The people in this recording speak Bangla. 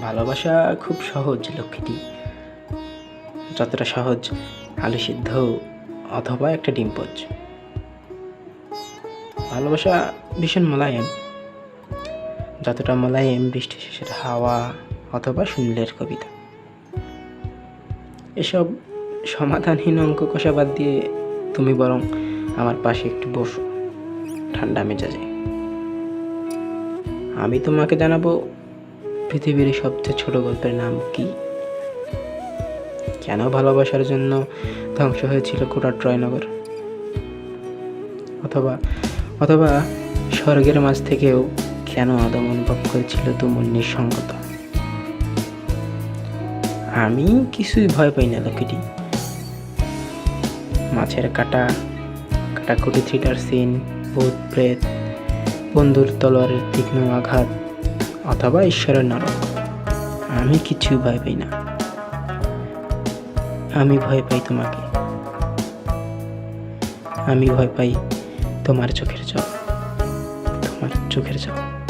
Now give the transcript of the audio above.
ভালোবাসা খুব সহজ, লক্ষ্মীটি। যতটা সহজ, আলু সিদ্ধ অথবা একটা ডিম পোচ। ভালোবাসা ভীষণ মোলায়েম। যতটা মোলায়েম, বৃষ্টি শেষের হাওয়া অথবা সুনীলের কবিতা। এসব সমাধানহীন অঙ্ক কষা বাদ দিয়ে তুমি বরং আমার পাশে একটু বসো, ঠান্ডা মেজাজে। আমি তোমাকে জানাব পৃথিবীর সবচেয়ে ছোট গল্পের নাম কি? কেন ভালোবাসার জন্য ধ্বংস হয়েছিল গোটা ট্রয়নগর অথবা অথবা স্বর্গের মাঝ থেকেও কেন আদম অনুভব করেছিল তুমুল নিঃসঙ্গতা? আমি কিছুই ভয় পাই না লক্ষ্মীটি মাছের কাটা, কাটাকুটি থ্রিটার সিন, ভূত প্রেত, বন্ধুর তলোয়ারের তীক্ষ্ণ আঘাত অথবা ঈশ্বরের নরক। আমি কিছু ভয় পাই না। আমি ভয় পাই তোমাকে। আমি ভয় পাই তোমার চোখের জল। তোমার চোখের জল।